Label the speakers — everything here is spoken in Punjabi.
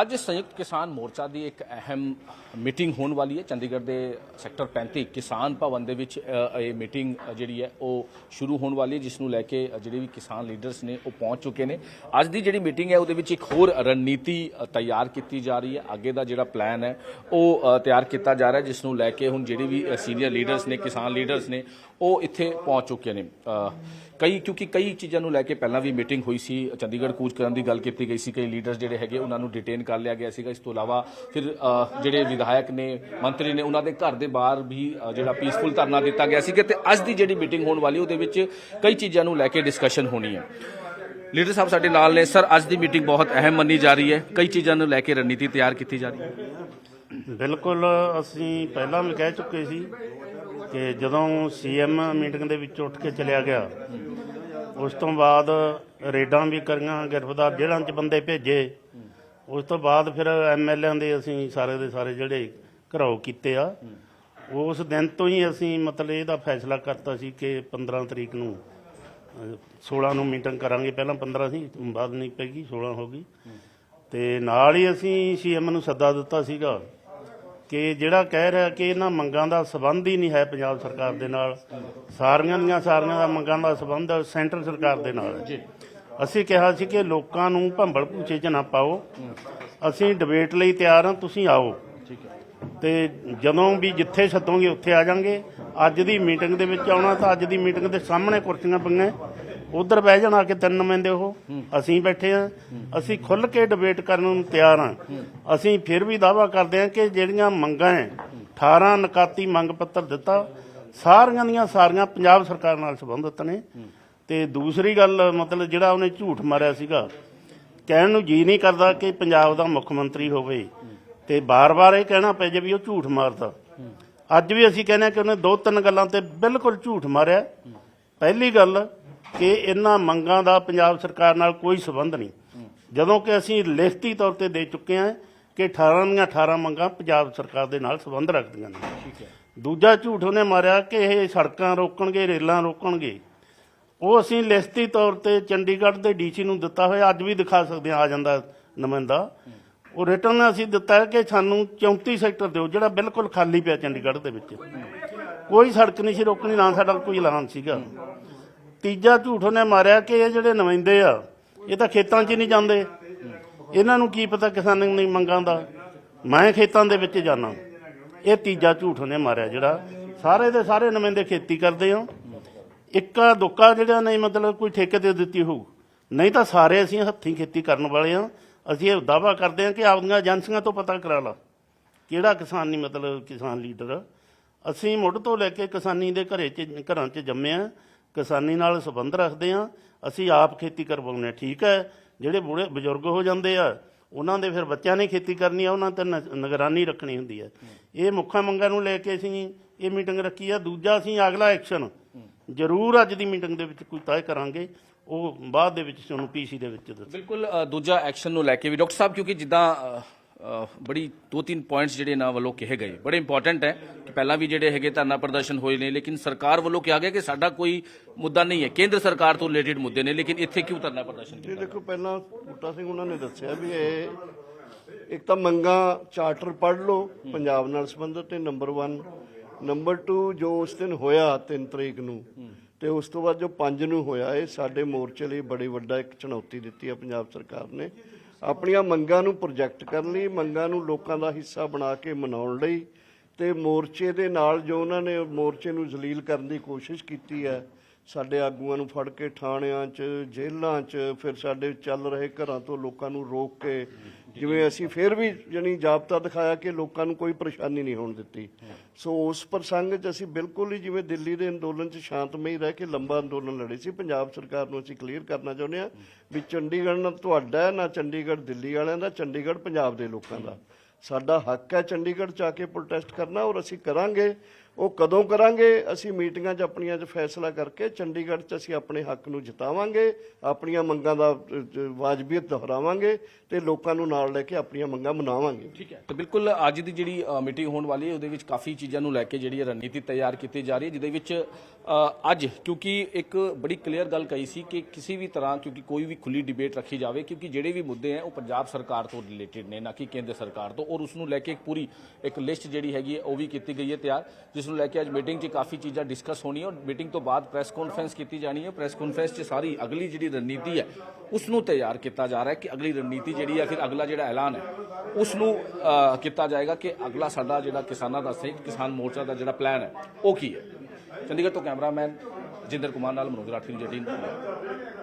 Speaker 1: ਅੱਜ ਸੰਯੁਕਤ ਕਿਸਾਨ ਮੋਰਚਾ ਦੀ ਇੱਕ ਅਹਿਮ ਮੀਟਿੰਗ ਹੋਣ ਵਾਲੀ ਹੈ। ਚੰਡੀਗੜ੍ਹ ਦੇ ਸੈਕਟਰ 35 ਕਿਸਾਨ ਭਵਨ ਦੇ ਵਿੱਚ ਇਹ ਮੀਟਿੰਗ ਜਿਹੜੀ ਹੈ, ਉਹ ਸ਼ੁਰੂ ਹੋਣ ਵਾਲੀ ਹੈ, ਜਿਸ ਨੂੰ ਲੈ ਕੇ ਜਿਹੜੇ ਵੀ ਕਿਸਾਨ ਲੀਡਰਸ ਨੇ, ਉਹ ਪਹੁੰਚ ਚੁੱਕੇ ਨੇ। ਅੱਜ ਦੀ ਜਿਹੜੀ ਮੀਟਿੰਗ ਹੈ, ਉਹਦੇ ਵਿੱਚ ਇੱਕ ਹੋਰ ਰਣਨੀਤੀ ਤਿਆਰ ਕੀਤੀ ਜਾ ਰਹੀ ਹੈ। ਅੱਗੇ ਦਾ ਜਿਹੜਾ ਪਲਾਨ ਹੈ, ਉਹ ਤਿਆਰ ਕੀਤਾ ਜਾ ਰਿਹਾ ਜਿਸ ਨੂੰ ਲੈ ਕੇ ਹੁਣ ਜਿਹੜੇ ਵੀ ਸੀਨੀਅਰ ਲੀਡਰਸ ਨੇ, ਕਿਸਾਨ ਲੀਡਰਸ ਨੇ, ਉਹ ਇੱਥੇ ਪਹੁੰਚ ਚੁੱਕੇ ਨੇ। ਕਈ, ਕਿਉਂਕਿ ਕਈ ਚੀਜ਼ਾਂ ਨੂੰ ਲੈ ਕੇ ਪਹਿਲਾਂ ਵੀ ਮੀਟਿੰਗ ਹੋਈ ਸੀ। ਚੰਡੀਗੜ੍ਹ ਕੂਚ ਕਰਨ ਦੀ ਗੱਲ ਕੀਤੀ ਗਈ ਸੀ। ਕਈ ਲੀਡਰਸ ਜਿਹੜੇ ਹੈਗੇ, ਉਹਨਾਂ ਨੂੰ ਡਿਟੇਨ ਕਰ ਲਿਆ ਗਿਆ ਸੀਗਾ। ਇਸ ਤੋਂ ਇਲਾਵਾ ਫਿਰ ਜਿਹੜੇ ਵਿਧਾਇਕ ਨੇ, ਮੰਤਰੀ ਨੇ, ਉਹਨਾਂ ਦੇ ਘਰ ਦੇ ਬਾਹਰ ਵੀ ਜਿਹੜਾ ਪੀਸਫੁਲ ਧਰਨਾ ਦਿੱਤਾ ਗਿਆ ਸੀ ਤੇ ਅੱਜ ਦੀ ਜਿਹੜੀ ਮੀਟਿੰਗ ਹੋਣ ਵਾਲੀ, ਉਹਦੇ ਵਿੱਚ ਕਈ ਚੀਜ਼ਾਂ ਨੂੰ ਲੈ ਕੇ ਡਿਸਕਸ਼ਨ ਹੋਣੀ ਹੈ। ਲੀਡਰ ਸਾਹਿਬ ਸਾਡੇ ਨਾਲ ਨੇ। ਸਰ, ਅੱਜ ਦੀ ਮੀਟਿੰਗ ਬਹੁਤ ਅਹਿਮ ਮੰਨੀ ਜਾ ਰਹੀ ਹੈ। ਕਈ ਚੀਜ਼ਾਂ ਨੂੰ ਲੈ ਕੇ ਰਣਨੀਤੀ ਤਿਆਰ ਕੀਤੀ ਜਾ ਰਹੀ ਹੈ।
Speaker 2: ਬਿਲਕੁਲ, ਅਸੀਂ ਪਹਿਲਾਂ ਵੀ ਕਹਿ ਚੁੱਕੇ ਸੀ ਕਿ ਜਦੋਂ ਸੀਐਮ ਮੀਟਿੰਗ ਦੇ ਵਿੱਚ ਉੱਠ ਕੇ ਚਲਿਆ ਗਿਆ, ਉਸ ਤੋਂ ਬਾਅਦ ਰੇਡਾਂ ਵੀ ਕਰੀਆਂ, ਗ੍ਰਿਫਤਾਰ ਜੇਲ੍ਹਾਂ 'ਚ ਬੰਦੇ ਭੇਜੇ ਉਸ ਤੋਂ ਬਾਅਦ ਫਿਰ ਐਮਐਲਏਆਂ ਦੇ ਅਸੀਂ ਸਾਰੇ ਦੇ ਸਾਰੇ ਜਿਹੜੇ ਘਰਾਓ ਕੀਤੇ ਆ ਉਸ ਦਿਨ ਤੋਂ ਹੀ ਅਸੀਂ ਮਤਲਬ ਇਹਦਾ ਫੈਸਲਾ ਕਰਤਾ ਸੀ ਕਿ 15 ਤਰੀਕ ਨੂੰ ਅਹ, 16 ਨੂੰ ਮੀਟਿੰਗ ਕਰਾਂਗੇ। ਪਹਿਲਾਂ 15 ਸੀ ਬਾਅਦ ਨਹੀਂ ਪੈਗੀ 16 ਹੋ ਗਈ। ਤੇ ਨਾਲ ਹੀ ਅਸੀਂ ਸੀਐਮ ਨੂੰ ਸੱਦਾ ਦਿੱਤਾ ਸੀਗਾ ਕਿ ਜਿਹੜਾ ਕਹਿ ਰਿਹਾ ਕਿ ਇਹਨਾਂ ਮੰਗਾਂ ਦਾ ਸਬੰਧ ਹੀ ਨਹੀਂ ਹੈ ਪੰਜਾਬ ਸਰਕਾਰ ਦੇ ਨਾਲ। ਸਾਰੀਆਂ ਦੀਆਂ ਸਾਰੀਆਂ ਦਾ ਮੰਗਾਂ ਦਾ ਸਬੰਧ ਸੈਂਟਰ ਸਰਕਾਰ ਦੇ ਨਾਲ। ਹੈ ਅਸੀਂ ਕਿਹਾ ਸੀ ਕਿ ਲੋਕਾਂ ਨੂੰ ਭੰਬਲ ਭੂਚੇ 'ਚ ਨਾ ਪਾਓ। ਅਸੀਂ ਡਿਬੇਟ ਲਈ ਤਿਆਰ ਹਾਂ, ਤੁਸੀਂ ਆਓ। ਤੇ ਜਦੋਂ ਵੀ ਜਿੱਥੇ ਸੱਦੋਗੇ ਉੱਥੇ ਆ ਜਾਾਂਗੇ। ਅੱਜ ਦੀ ਮੀਟਿੰਗ ਦੇ ਵਿੱਚ ਆਉਣਾ ਤਾਂ ਅੱਜ ਦੀ ਮੀਟਿੰਗ ਦੇ ਸਾਹਮਣੇ ਕੁਰਸੀਆਂ ਪਈਆਂ। ਉਧਰ ਬਹਿ ਜਾਣਾ ਆ ਤਿੰਨ ਨੁਮਾਇੰਦੇ ਉਹ। ਅਸੀਂ ਬੈਠੇ ਆ ਅਸੀਂ ਖੁੱਲ ਕੇ ਡਿਬੇਟ ਕਰਨ ਨੂੰ ਤਿਆਰ ਆ ਅਸੀਂ ਫਿਰ ਵੀ ਦਾਵਾ ਕਰਦੇ ਆ ਕਿ ਜਿਹੜੀਆਂ ਮੰਗਾਂ ਹੈ 18 ਨਕਾਤੀ ਮੰਗ ਪੱਤਰ ਦਿੱਤਾ, ਸਾਰੀਆਂ ਦੀਆਂ ਸਾਰੀਆਂ ਪੰਜਾਬ ਸਰਕਾਰ ਨਾਲ ਸੰਬੰਧਿਤ ਨੇ। ਤੇ ਦੂਸਰੀ ਗੱਲ ਮਤਲਬ ਜਿਹੜਾ ਉਹਨੇ ਝੂਠ ਮਾਰਿਆ ਸੀਗਾ ਕਹਿਣ ਨੂੰ ਜੀ ਨਹੀਂ ਕਰਦਾ ਕਿ ਪੰਜਾਬ ਦਾ ਮੁੱਖ ਮੰਤਰੀ ਹੋਵੇ। ਤੇ ਬਾਰ-ਬਾਰ ਇਹ ਕਹਿਣਾ ਪੈ ਜੇ ਵੀ ਉਹ ਝੂਠ ਮਾਰਦਾ। ਅੱਜ ਵੀ ਅਸੀਂ ਕਹਿੰਦੇ ਕਿ ਉਹਨੇ ਦੋ ਤਿੰਨ ਗੱਲਾਂ ਤੇ ਬਿਲਕੁਲ ਝੂਠ ਮਾਰਿਆ। ਪਹਿਲੀ ਗੱਲ ਕਿ ਇਹਨਾਂ ਮੰਗਾਂ ਦਾ ਪੰਜਾਬ ਸਰਕਾਰ ਨਾਲ ਕੋਈ ਸਬੰਧ ਨਹੀਂ। ਜਦੋਂ ਕਿ ਅਸੀਂ ਲਿਖਤੀ ਤੌਰ ਤੇ ਦੇ ਚੁੱਕੇ ਹਾਂ ਕਿ 18 ਦੀਆਂ 18 ਮੰਗਾਂ ਪੰਜਾਬ ਸਰਕਾਰ ਦੇ ਨਾਲ ਸਬੰਧ ਰੱਖਦੀਆਂ ਨੇ।
Speaker 1: ਠੀਕ ਹੈ।
Speaker 2: ਦੂਜਾ ਝੂਠ ਉਹਨੇ ਮਾਰਿਆ ਕਿ ਇਹ ਸੜਕਾਂ ਰੋਕਣਗੇ ਰੇਲਾਂ ਰੋਕਣਗੇ। ਉਹ ਅਸੀਂ ਲਿਖਤੀ ਤੌਰ ਤੇ ਚੰਡੀਗੜ੍ਹ ਦੇ ਡੀਸੀ ਨੂੰ ਦਿੱਤਾ ਹੋਇਆ, ਅੱਜ ਵੀ ਦਿਖਾ ਸਕਦੇ ਹਾਂ ਆ ਜਾਂਦਾ ਨੁਮਾਇੰਦਾ। ਉਹ ਰਿਟਰਨ ਅਸੀਂ ਦਿੱਤਾ ਕਿ ਸਾਨੂੰ 34 ਸੈਕਟਰ ਦਿਓ, ਜਿਹੜਾ ਬਿਲਕੁਲ ਖਾਲੀ ਪਿਆ ਚੰਡੀਗੜ੍ਹ ਦੇ ਵਿੱਚ। ਕੋਈ ਸੜਕ ਨਹੀਂ ਸੀ ਰੋਕਣੀ, ਨਾ ਸਾਡਾ ਕੋਈ ਐਲਾਨ ਸੀਗਾ। ਤੀਜਾ ਝੂਠ ਉਹਨੇ ਮਾਰਿਆ ਕਿ ਇਹ ਜਿਹੜੇ ਨੁਮਾਇੰਦੇ ਆ, ਇਹ ਤਾਂ ਖੇਤਾਂ 'ਚ ਨਹੀਂ ਜਾਂਦੇ। ਇਹਨਾਂ ਨੂੰ ਕੀ ਪਤਾ ਕਿਸਾਨਾਂ ਦੀ ਮੰਗਾਂ ਦਾ? ਮੈਂ ਖੇਤਾਂ ਦੇ ਵਿੱਚ ਜਾਣਾ ਇਹ ਤੀਜਾ ਝੂਠ ਉਹਨੇ ਮਾਰਿਆ ਜਿਹੜਾ ਸਾਰੇ ਦੇ ਸਾਰੇ ਨੁਮਾਇੰਦੇ ਖੇਤੀ ਕਰਦੇ ਆ। ਇੱਕਾ ਦੁੱਕਾ ਜਿਹੜਾ ਨਹੀਂ ਮਤਲਬ ਕੋਈ ਠੇਕੇ ਤੇ ਦਿੱਤੀ ਹੋਊ। ਨਹੀਂ ਤਾਂ ਸਾਰੇ ਅਸੀਂ ਹੱਥੀਂ ਖੇਤੀ ਕਰਨ ਵਾਲੇ ਆ ਅਸੀਂ ਇਹ ਦਾਵਾ ਕਰਦੇ ਆ ਕਿ ਆਪਦੀਆਂ ਏਜੰਸੀਆਂ ਤੋਂ ਪਤਾ ਕਰਾ ਲਾ। ਕਿਹੜਾ ਕਿਸਾਨ ਨਹੀਂ ਮਤਲਬ ਕਿਸਾਨ ਲੀਡਰ ਅਸੀਂ ਮੁੱਢ ਤੋਂ ਲੈ ਕੇ ਕਿਸਾਨੀ ਦੇ ਘਰੇ ਚ, ਘਰਾਂ 'ਚ ਜੰਮੇ ਆ ਕਿਸਾਨੀ ਨਾਲ ਸੰਬੰਧ ਰੱਖਦੇ ਆ ਅਸੀਂ ਆਪ ਖੇਤੀ ਕਰਵਾਉਂਦੇ ਆ ਠੀਕ ਹੈ, ਜਿਹੜੇ ਬੁੜੇ ਬਜ਼ੁਰਗ ਹੋ ਜਾਂਦੇ ਆ, ਉਹਨਾਂ ਦੇ ਫਿਰ ਬੱਚਿਆਂ ਨੇ ਖੇਤੀ ਕਰਨੀ ਆ, ਉਹਨਾਂ ਤੇ ਨ- ਨਿਗਰਾਨੀ ਰੱਖਣੀ ਹੁੰਦੀ ਹੈ। ਇਹ ਮੁੱਖਾਂ ਮੰਗਾਂ ਨੂੰ ਲੈ ਕੇ ਅਸੀਂ ਇਹ ਮੀਟਿੰਗ ਰੱਖੀ ਆ। ਦੂਜਾ ਅਸੀਂ ਅਗਲਾ ਐਕਸ਼ਨ। ਜ਼ਰੂਰ ਅੱਜ ਦੀ ਮੀਟਿੰਗ ਦੇ ਵਿੱਚ ਕੋਈ ਤੈਅ ਕਰਾਂਗੇ ਉਹ ਬਾਅਦ ਦੇ ਵਿੱਚ ਤੁਹਾਨੂੰ ਪੀਸੀ ਦੇ ਵਿੱਚ ਦੱਸ
Speaker 1: ਬਿਲਕੁਲ ਦੂਜਾ ਐਕਸ਼ਨ ਨੂੰ ਲੈ ਕੇ ਵੀ ਡਾਕਟਰ ਸਾਹਿਬ ਕਿਉਂਕਿ ਜਿੱਦਾਂ ਬੜੀ ਦੋ ਤਿੰਨ ਪੁਆਇੰਟਸ ਜਿਹੜੇ ਇਹਨਾਂ ਵੱਲੋਂ ਕਹੇ ਗਏ। ਬੜੇ ਇੰਪੋਰਟੈਂਟ ਹੈ ਕਿ ਪਹਿਲਾਂ ਵੀ ਜਿਹੜੇ ਹੈਗੇ ਧਰਨਾ ਪ੍ਰਦਰਸ਼ਨ ਹੋਏ ਨੇ ਲੇਕਿਨ ਸਰਕਾਰ ਵੱਲੋਂ ਕਿਹਾ ਗਿਆ ਕਿ ਸਾਡਾ ਕੋਈ ਮੁੱਦਾ ਨਹੀਂ ਹੈ। ਕੇਂਦਰ ਸਰਕਾਰ ਤੋਂ ਰਿਲੇਟਡ ਮੁੱਦੇ ਨੇ ਲੇਕਿਨ ਇੱਥੇ ਕਿਉਂ ਧਰਨਾ ਪ੍ਰਦਰਸ਼ਨ
Speaker 3: ਇਹ
Speaker 1: ਕੀਤਾ
Speaker 3: ਦੇਖੋ ਪਹਿਲਾਂ ਬੂਟਾ ਸਿੰਘ ਉਹਨਾਂ ਨੇ ਦੱਸਿਆ ਵੀ ਇਹ ਇੱਕ ਤਾਂ ਮੰਗਾ ਚਾਰਟਰ ਪੜ੍ਹ ਲਓ ਪੰਜਾਬ ਨਾਲ ਸੰਬੰਧਿਤ ਤੇ ਨੰਬਰ 1 ਨੰਬਰ 2 ਜੋ ਉਸ ਦਿਨ ਹੋਇਆ 3 ਤਰੀਕ ਨੂੰ, ਤੇ ਉਸ ਤੋਂ ਬਾਅਦ ਜੋ 5 ਨੂੰ ਹੋਇਆ, ਇਹ ਸਾਡੇ ਮੋਰਚੇ ਲਈ ਬੜੀ ਵੱਡਾ ਇੱਕ ਚੁਣੌਤੀ ਦਿੱਤੀ ਹੈ ਪੰਜਾਬ ਸਰਕਾਰ ਨੇ। ਆਪਣੀਆਂ ਮੰਗਾਂ ਨੂੰ ਪ੍ਰੋਜੈਕਟ ਕਰਨ ਲਈ, ਮੰਗਾਂ ਨੂੰ ਲੋਕਾਂ ਦਾ ਹਿੱਸਾ ਬਣਾ ਕੇ ਮਨਾਉਣ ਲਈ, ਤੇ ਮੋਰਚੇ ਦੇ ਨਾਲ ਜੋ ਉਹਨਾਂ ਨੇ ਮੋਰਚੇ ਨੂੰ ਜ਼ਲੀਲ ਕਰਨ ਦੀ ਕੋਸ਼ਿਸ਼ ਕੀਤੀ ਹੈ, ਸਾਡੇ ਆਗੂਆਂ ਨੂੰ ਫੜ ਕੇ ਥਾਣਿਆਂ 'ਚ, ਜੇਲ੍ਹਾਂ 'ਚ, ਫਿਰ ਸਾਡੇ ਚੱਲ ਰਹੇ ਘਰਾਂ ਤੋਂ ਲੋਕਾਂ ਨੂੰ ਰੋਕ ਕੇ ਜਿਵੇਂ ਅਸੀਂ ਫਿਰ ਵੀ ਜਣੀ ਜਾਬਤਾ ਦਿਖਾਇਆ ਕਿ ਲੋਕਾਂ ਨੂੰ ਕੋਈ ਪਰੇਸ਼ਾਨੀ ਨਹੀਂ ਹੋਣ ਦਿੱਤੀ। ਸੋ ਉਸ ਪ੍ਰਸੰਗ 'ਚ ਅਸੀਂ ਬਿਲਕੁਲ ਹੀ ਜਿਵੇਂ ਦਿੱਲੀ ਦੇ ਅੰਦੋਲਨ 'ਚ ਸ਼ਾਂਤਮਈ ਰਹਿ ਕੇ ਲੰਬਾ ਅੰਦੋਲਨ ਲੜੇ ਸੀ, ਪੰਜਾਬ ਸਰਕਾਰ ਨੂੰ ਅਸੀਂ ਕਲੀਅਰ ਕਰਨਾ ਚਾਹੁੰਦੇ ਹਾਂ ਵੀ ਚੰਡੀਗੜ੍ਹ ਨਾ ਤੁਹਾਡਾ ਨਾ ਚੰਡੀਗੜ੍ਹ ਦਿੱਲੀ ਵਾਲਿਆਂ ਦਾ, ਚੰਡੀਗੜ੍ਹ ਪੰਜਾਬ ਦੇ ਲੋਕਾਂ ਦਾ। ਸਾਡਾ ਹੱਕ ਹੈ ਚੰਡੀਗੜ੍ਹ ਚ ਆ ਕੇ ਪ੍ਰੋਟੈਸਟ ਕਰਨਾ ਔਰ ਅਸੀਂ ਕਰਾਂਗੇ। ਉਹ ਕਦੋਂ ਕਰਾਂਗੇ? ਅਸੀਂ ਮੀਟਿੰਗਾਂ 'ਚ ਆਪਣੀਆਂ 'ਚ ਫੈਸਲਾ ਕਰਕੇ ਚੰਡੀਗੜ੍ਹ 'ਚ ਅਸੀਂ ਆਪਣੇ ਹੱਕ ਨੂੰ ਜਿਤਾਵਾਂਗੇ, ਆਪਣੀਆਂ ਮੰਗਾਂ ਦਾ ਵਾਜਬੀਅਤ ਦੁਹਰਾਵਾਂਗੇ ਤੇ ਲੋਕਾਂ ਨੂੰ ਨਾਲ ਲੈ ਕੇ ਆਪਣੀਆਂ ਮੰਗਾਂ ਮਨਾਵਾਂਗੇ।
Speaker 1: ਠੀਕ ਹੈ। ਤੇ ਬਿਲਕੁਲ ਅੱਜ ਦੀ ਜਿਹੜੀ ਮੀਟਿੰਗ ਹੋਣ ਵਾਲੀ ਹੈ, ਉਹਦੇ ਵਿੱਚ ਕਾਫੀ ਚੀਜ਼ਾਂ ਨੂੰ ਲੈ ਕੇ ਜਿਹੜੀ ਰਣਨੀਤੀ ਤਿਆਰ ਕੀਤੀ ਜਾ ਰਹੀ ਹੈ, ਜਿਹਦੇ ਵਿੱਚ ਅੱਜ, ਕਿਉਂਕਿ ਇੱਕ ਬੜੀ ਕਲੀਅਰ ਗੱਲ ਕਹੀ ਸੀ ਕਿ ਕਿਸੇ ਵੀ ਤਰ੍ਹਾਂ, ਕਿਉਂਕਿ ਕੋਈ ਵੀ ਖੁੱਲੀ ਡਿਬੇਟ ਰੱਖੀ ਜਾਵੇ, ਕਿਉਂਕਿ ਜਿਹੜੇ ਵੀ ਮੁੱਦੇ ਹੈ, ਉਹ ਪੰਜਾਬ ਸਰਕਾਰ ਤੋਂ ਰਿਲੇਟਡ ਨੇ, ਨਾ ਕਿ ਕੇਂਦਰ ਸਰਕਾਰ ਤੋਂ, ਔਰ ਉਸ ਨੂੰ ਲੈ ਕੇ ਇੱਕ ਪੂਰੀ, ਇੱਕ ਲਿਸਟ ਜਿਹੜੀ ਹੈਗੀ ਹੈ, ਉਹ ਵੀ ਕੀਤੀ ਗਈ ਹੈ ਤਿਆਰ, ਜਿਸ ਨੂੰ ਲੈ ਕੇ ਅੱਜ ਮੀਟਿੰਗ 'ਚ ਕਾਫੀ ਚੀਜ਼ਾਂ ਡਿਸਕਸ ਹੋਣੀਆਂ ਔਰ ਮੀਟਿੰਗ ਤੋਂ ਬਾਅਦ ਪ੍ਰੈਸ ਕਾਨਫਰੰਸ ਕੀਤੀ ਜਾਣੀ ਹੈ। ਪ੍ਰੈਸ ਕਾਨਫਰੰਸ 'ਚ ਸਾਰੀ ਅਗਲੀ ਜਿਹੜੀ ਰਣਨੀਤੀ ਹੈ, ਉਸ ਨੂੰ ਤਿਆਰ ਕੀਤਾ ਜਾ ਰਿਹਾ ਹੈ ਕਿ ਅਗਲੀ ਰਣਨੀਤੀ ਜਿਹੜੀ ਹੈ, ਫਿਰ ਅਗਲਾ ਜਿਹੜਾ ਐਲਾਨ ਹੈ, ਉਸ ਨੂੰ ਕੀਤਾ ਜਾਏਗਾ ਕਿ ਅਗਲਾ ਸਾਡਾ ਜਿਹੜਾ ਕਿਸਾਨਾਂ ਦਾ ਸੰਯੁਕਤ ਕਿਸਾਨ ਮੋਰਚਾ ਦਾ ਜਿਹੜਾ ਪਲਾਨ ਹੈ, ਉਹ ਕੀ ਹੈ। ਚੰਡੀਗੜ੍ਹ ਤੋਂ ਕੈਮਰਾਮੈਨ ਜਿੰਦਰ ਕੁਮਾਰ ਨਾਲ ਮਨੋਜ ਰਾਠੀ ਨੂੰ ਜਟੀਨ